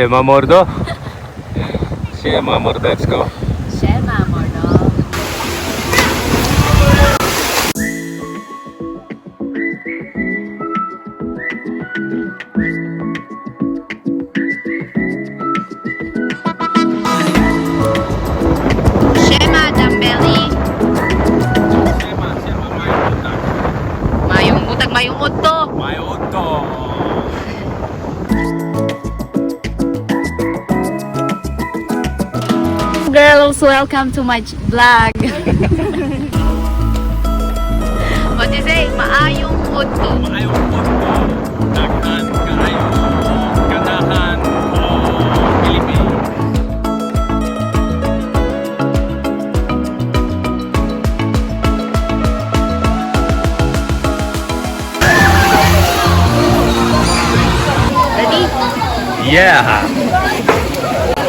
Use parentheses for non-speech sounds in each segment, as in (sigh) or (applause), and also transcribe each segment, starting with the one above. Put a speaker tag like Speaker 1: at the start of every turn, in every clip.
Speaker 1: Siema mordo. Siema mordeczko.
Speaker 2: Girls, welcome to my ch- vlog. (laughs) What you say? Maayong utto.
Speaker 1: Mayo to. Daghan kaayo. Kanahan o Pilipino.
Speaker 2: Ready?
Speaker 1: Yeah.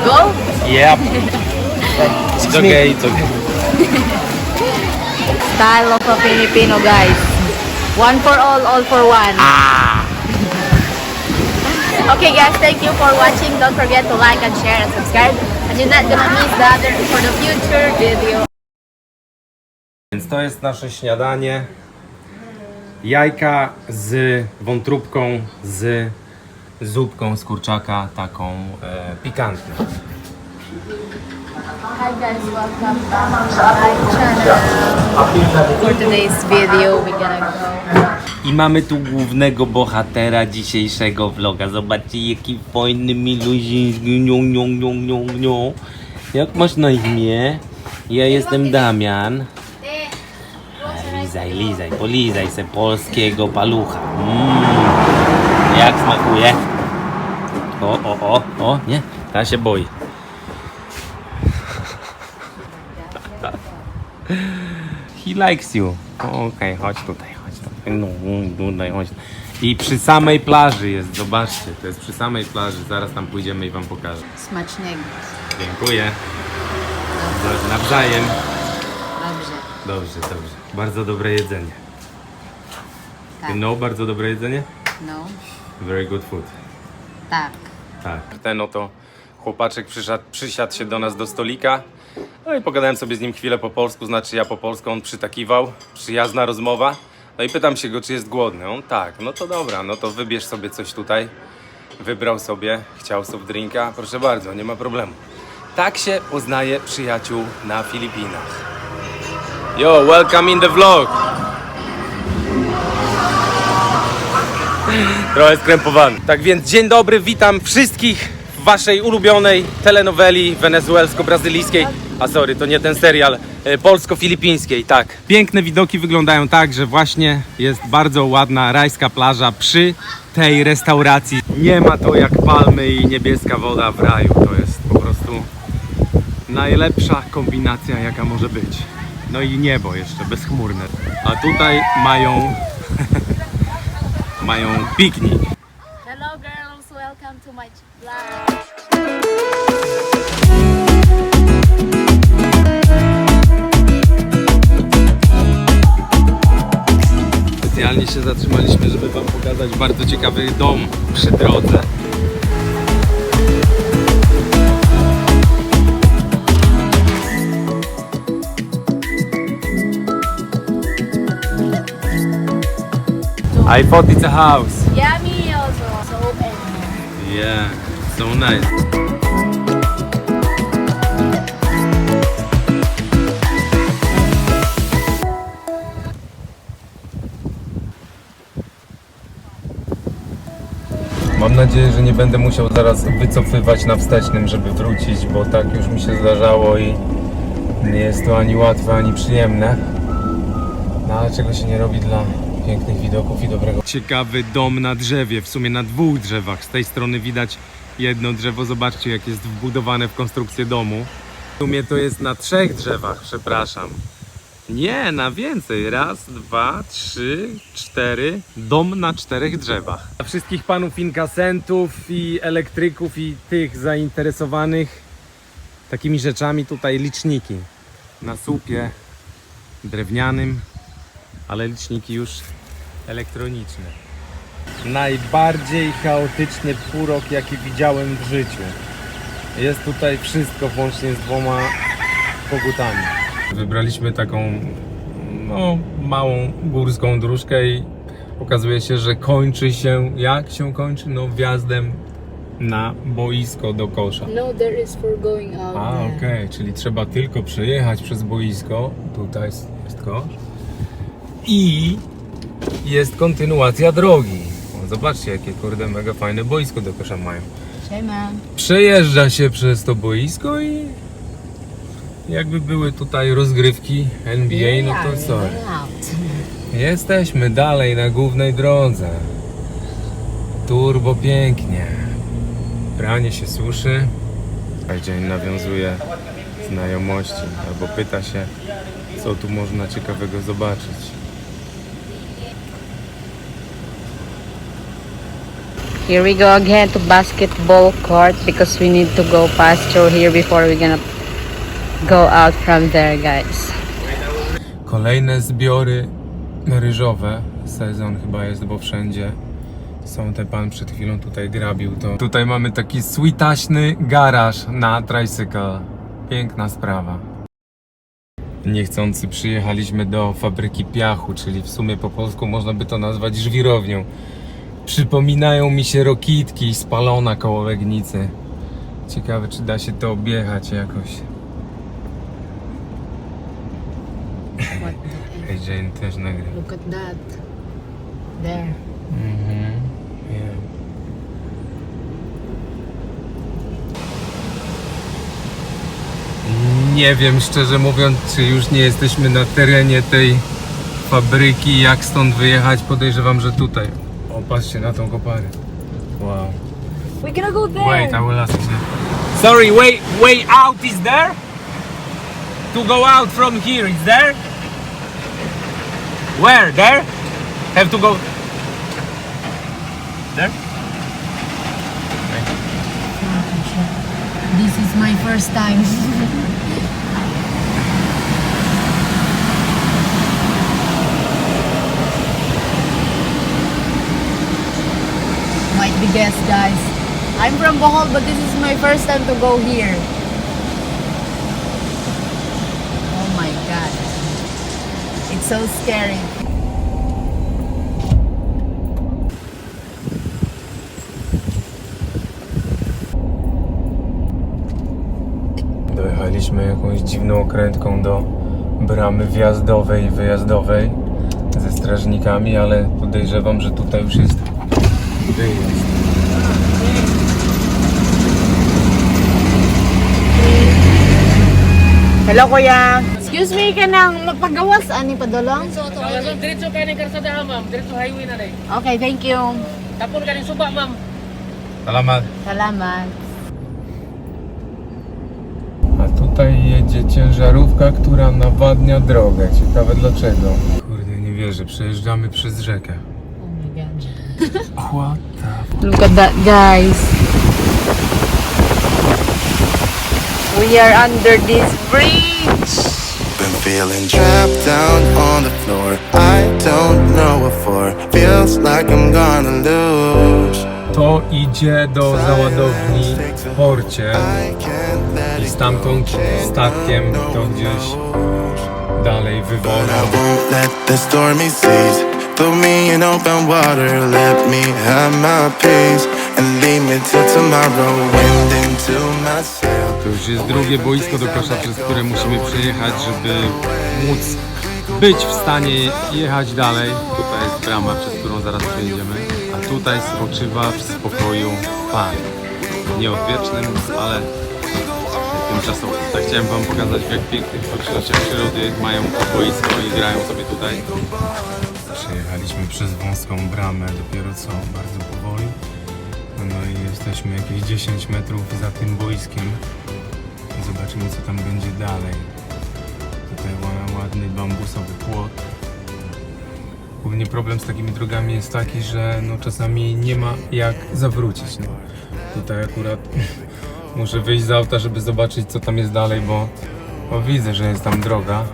Speaker 2: Go?
Speaker 1: Yep. (laughs) It's okay, it's okay. (laughs)
Speaker 2: Style of a Filipino, guys. One for all, all for one. (laughs) Okay, guys, thank you for watching. Don't forget to like and share and subscribe. And you're not gonna miss the other for the future video.
Speaker 1: Więc to jest nasze śniadanie. Jajka z wątróbką, z zupką z kurczaka, taką e, pikantną.
Speaker 2: Hi guys, welcome back to my channel. For today's video, we're gonna go.
Speaker 1: I mamy tu głównego bohatera dzisiejszego vloga. Zobaczcie, jaki fajny miluziński. Nią, nią, nią, nią, nią. Jak masz na imię? Ja jestem Damian. Lizaj, lizaj, polizaj se polskiego palucha. Mm. Jak smakuje? O, o, o, o, nie, ta się boi. He likes you. Okej, chodź tutaj, chodź tutaj. No, tutaj, chodź. I przy samej plaży jest, zobaczcie, to jest przy samej plaży. Zaraz tam pójdziemy i wam pokażę.
Speaker 2: Smacznego.
Speaker 1: Dziękuję. Na- Nawzajem.
Speaker 2: Dobrze.
Speaker 1: Dobrze, dobrze. Bardzo dobre jedzenie.
Speaker 2: Tak.
Speaker 1: You know bardzo dobre jedzenie?
Speaker 2: No.
Speaker 1: Very good food.
Speaker 2: Tak.
Speaker 1: Tak. Ten oto chłopaczek przyszedł, przysiadł się do nas do stolika. No i pogadałem sobie z nim chwilę po polsku, znaczy ja po polsku, on przytakiwał. Przyjazna rozmowa. No i pytam się go, czy jest głodny. On tak, no to dobra, no to wybierz sobie coś tutaj. Wybrał sobie, chciał soft drinka. Proszę bardzo, nie ma problemu. Tak się poznaje przyjaciół na Filipinach. Yo, welcome in the vlog! Trochę skrępowany. Tak więc dzień dobry, witam wszystkich w waszej ulubionej telenoweli wenezuelsko-brazylijskiej. A sorry, to nie ten serial, e, polsko-filipińskiej, tak. Piękne widoki wyglądają tak, że właśnie jest bardzo ładna rajska plaża przy tej restauracji. Nie ma to jak palmy i niebieska woda w raju. To jest po prostu najlepsza kombinacja jaka może być. No i niebo jeszcze bezchmurne. A tutaj mają (laughs) mają piknik.
Speaker 2: Hello girls, welcome to my vlog.
Speaker 1: Specjalnie się zatrzymaliśmy, żeby Wam pokazać bardzo ciekawy dom przy drodze. I thought it's a house.
Speaker 2: Yummy also. So.
Speaker 1: Yeah, so nice. Mam nadzieję, że nie będę musiał zaraz wycofywać na wstecznym, żeby wrócić, bo tak już mi się zdarzało i nie jest to ani łatwe, ani przyjemne. No ale czego się nie robi dla pięknych widoków i dobrego. Ciekawy dom na drzewie, w sumie na dwóch drzewach. Z tej strony widać jedno drzewo, zobaczcie jak jest wbudowane w konstrukcję domu. W sumie to jest na trzech drzewach, przepraszam. Nie, na więcej. Raz, dwa, trzy, cztery. Dom na czterech drzewach. Dla wszystkich panów inkasentów i elektryków i tych zainteresowanych takimi rzeczami tutaj liczniki. Na słupie drewnianym, ale liczniki już elektroniczne. Najbardziej chaotyczny półrok, jaki widziałem w życiu. Jest tutaj wszystko włącznie z dwoma kogutami. Wybraliśmy taką no, małą górską dróżkę i okazuje się, że kończy się, jak się kończy? No wjazdem na boisko do kosza.
Speaker 2: No, there is for going out.
Speaker 1: A, okej, czyli trzeba tylko przejechać przez boisko. Tutaj jest jest kosz. I jest kontynuacja drogi. O, zobaczcie, jakie kurde mega fajne boisko do kosza mają.
Speaker 2: Siema.
Speaker 1: Przejeżdża się przez to boisko i jakby były tutaj rozgrywki NBA, no to sorry. Jesteśmy dalej na głównej drodze. Turbo pięknie. Pranie się suszy. A dzień nawiązuje znajomości albo pyta się, co tu można ciekawego zobaczyć.
Speaker 3: Here we go again to basketball court because we need to go past through here before we're gonna go out from there, guys.
Speaker 1: Kolejne zbiory ryżowe. Sezon chyba jest, bo wszędzie są te pan przed chwilą tutaj grabił to. Tutaj mamy taki switaśny garaż na tricycle. Piękna sprawa. Niechcący przyjechaliśmy do fabryki piachu, czyli w sumie po polsku można by to nazwać żwirownią. Przypominają mi się rokitki spalona koło Legnicy. Ciekawe, czy da się to objechać jakoś. Hej, Jane też nagrywa.
Speaker 2: Look at that. There.
Speaker 1: Mhm. Yeah. Nie wiem szczerze mówiąc, czy już nie jesteśmy na terenie tej fabryki, jak stąd wyjechać. Podejrzewam, że tutaj. O, patrzcie na tą koparę. Wow.
Speaker 2: We're gonna go there.
Speaker 1: Wait, I will ask you. Sorry, way way out is there? To go out from here is there? Where? There? Have to go there?
Speaker 2: This is my first time. (laughs) Might be guess, guys. I'm from Bohol, but this is my first time to go here. So scary.
Speaker 1: Dojechaliśmy jakąś dziwną okrętką do bramy wjazdowej i wyjazdowej ze strażnikami, ale podejrzewam, że tutaj już jest wyjazd.
Speaker 3: Hello, kuya.
Speaker 2: Excuse me, ka nang magpagawas, ani padulong?
Speaker 4: Ma'am, diretso ka ng karsada, ma'am. Diretso highway na rin.
Speaker 2: Okay, thank you.
Speaker 4: Tapon ka ng suba, ma'am.
Speaker 1: Salamat.
Speaker 2: Salamat.
Speaker 1: A tutaj jedzie ciężarówka, która nawadnia drogę. Ciekawe dlaczego. Kurde, nie wierzę, przejeżdżamy przez rzekę.
Speaker 2: Oh my god.
Speaker 1: What the
Speaker 3: Look at that, guys. We are under this bridge.
Speaker 5: Been feeling trapped down on the floor. I don't know what for. Feels like I'm gonna lose.
Speaker 1: To idzie do załadowni w porcie
Speaker 5: I can't let
Speaker 1: i
Speaker 5: it
Speaker 1: stamtąd statkiem to gdzieś dalej
Speaker 5: But
Speaker 1: wywożą.
Speaker 5: I won't let the stormy seas throw me in open water. Let me have my peace and leave me till tomorrow. Wind into my sail.
Speaker 1: To już jest drugie boisko do kosza, przez które musimy przejechać, żeby móc być w stanie jechać dalej. Tutaj jest brama, przez którą zaraz przejedziemy. A tutaj spoczywa w spokoju Pan. Nie odwiecznym, ale tymczasowym. Tak chciałem Wam pokazać, w jak pięknych okolicznościach przyrody mają boisko i grają sobie tutaj. Przejechaliśmy przez wąską bramę dopiero co, bardzo powoli. No i jesteśmy jakieś 10 metrów za tym boiskiem. Zobaczymy co tam będzie dalej. Tutaj ła- ładny bambusowy płot. Głównie problem z takimi drogami jest taki, że no czasami nie ma jak zawrócić. No. Tutaj akurat (laughs) muszę wyjść z auta, żeby zobaczyć co tam jest dalej, bo, bo widzę, że jest tam droga,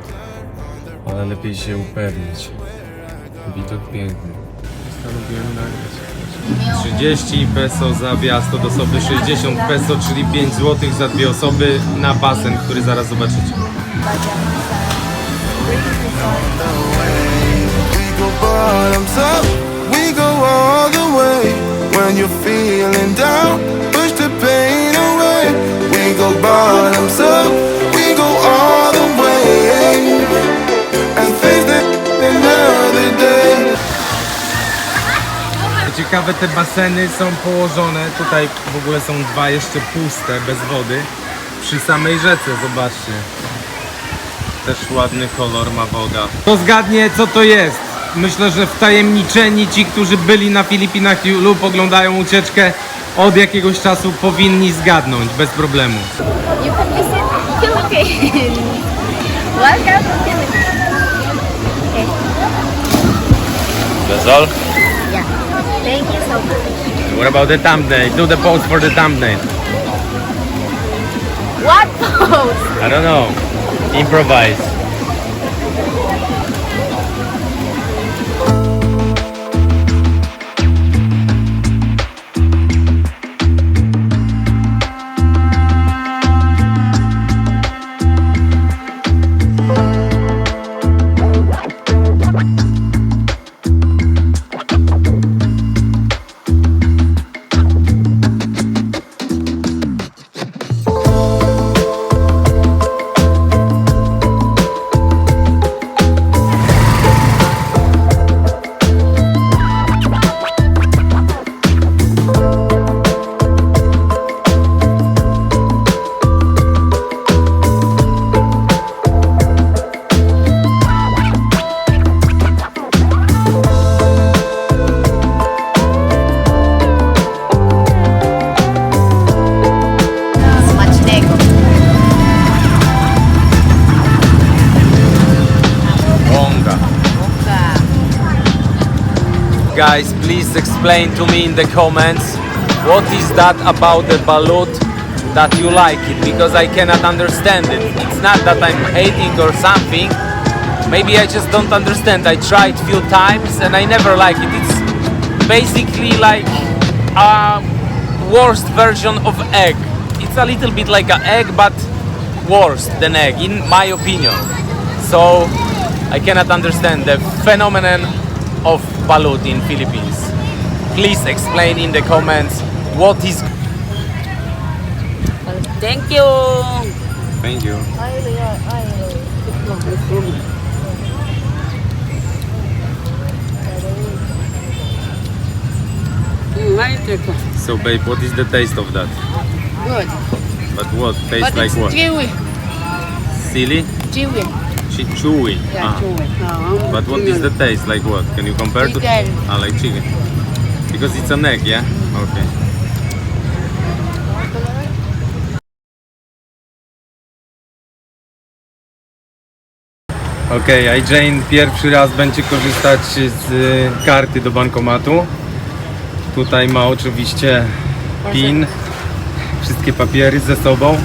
Speaker 1: ale lepiej się upewnić. Widok piękny. Postanowiłem nagrać. 30 peso za wjazd od osoby, 60 peso, czyli 5 zł za dwie osoby na basen, który zaraz zobaczycie.
Speaker 5: We go bottoms up, we go all
Speaker 1: Ciekawe, te baseny są położone, tutaj w ogóle są dwa jeszcze puste, bez wody, przy samej rzece, zobaczcie. Też ładny kolor ma woda. To zgadnie, co to jest. Myślę, że wtajemniczeni ci, którzy byli na Filipinach lub oglądają ucieczkę od jakiegoś czasu powinni zgadnąć, bez problemu.
Speaker 2: You can visit Philippines. (laughs) Welcome to Philippines. Okay.
Speaker 1: That's all?
Speaker 2: Thank you so much.
Speaker 1: What about the thumbnail? Do the pose for the thumbnail.
Speaker 2: What pose?
Speaker 1: I don't know. Improvise. Guys, please explain to me in the comments what is that about the balut that you like it because I cannot understand it. It's not that I'm hating or something. Maybe I just don't understand. I tried few times and I never like it. It's basically like a worst version of egg. It's a little bit like an egg but worse than egg in my opinion. So I cannot understand the phenomenon of balut in Philippines. Please explain in the comments what is.
Speaker 3: Thank you.
Speaker 1: Thank you. Mm, so, babe, what is the taste of that?
Speaker 3: Good.
Speaker 1: But what? Tastes
Speaker 3: But
Speaker 1: like
Speaker 3: it's
Speaker 1: what?
Speaker 3: chewy.
Speaker 1: Silly?
Speaker 3: Chewy.
Speaker 1: Chi- chewy.
Speaker 3: Yeah,
Speaker 1: Ah.
Speaker 3: chewy. Uh,
Speaker 1: But what is the taste? Like what? Can you compare to?
Speaker 3: Chicken.
Speaker 1: Ah, like chicken. Because it's an egg, yeah? Okay. Okej, okay, Jane pierwszy raz będzie korzystać z y, karty do bankomatu. Tutaj ma oczywiście PIN, wszystkie papiery ze sobą.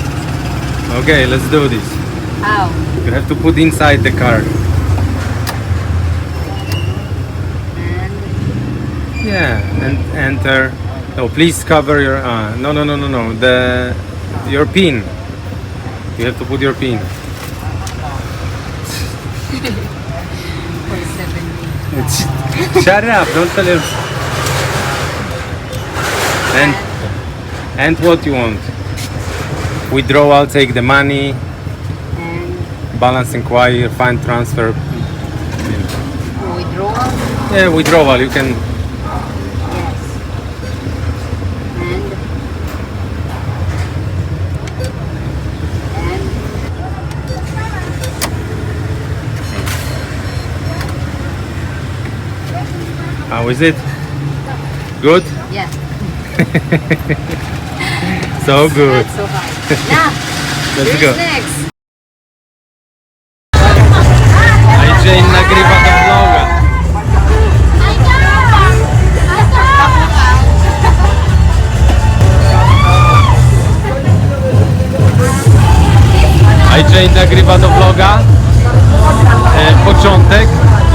Speaker 1: Okay, let's do this.
Speaker 3: How?
Speaker 1: You have to put inside the card. Yeah, and enter. No, please cover your. Uh, no, no, no, no, no. The your pin. You have to put your pin. (laughs) Shut up! Don't tell him. And and what you want? Withdrawal, take the money. Balance inquiry, find transfer.
Speaker 3: Withdrawal?
Speaker 1: Yeah, withdrawal. You can.
Speaker 3: Yes. And? And?
Speaker 1: How is it? Good.
Speaker 3: Yeah. (laughs)
Speaker 1: So good.
Speaker 3: Not so hard. (laughs) Now,
Speaker 1: Let's go.
Speaker 3: next?
Speaker 1: Jane nagrywa do vloga. A Jane nagrywa do vloga. E, początek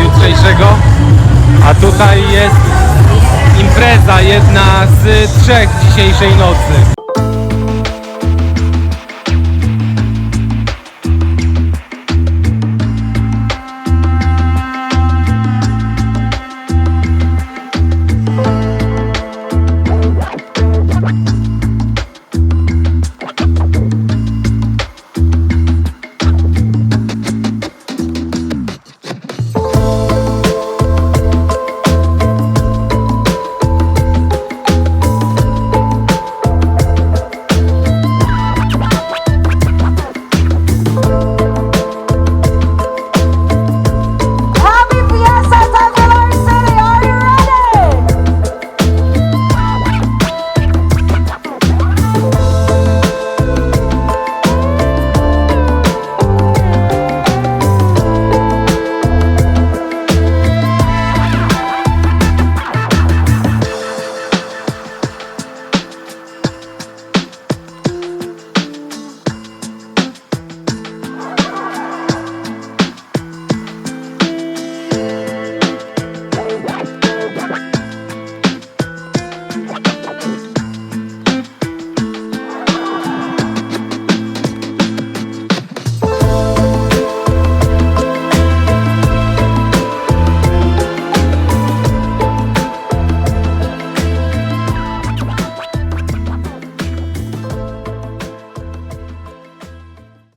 Speaker 1: jutrzejszego. A tutaj jest impreza, jedna z trzech dzisiejszej nocy.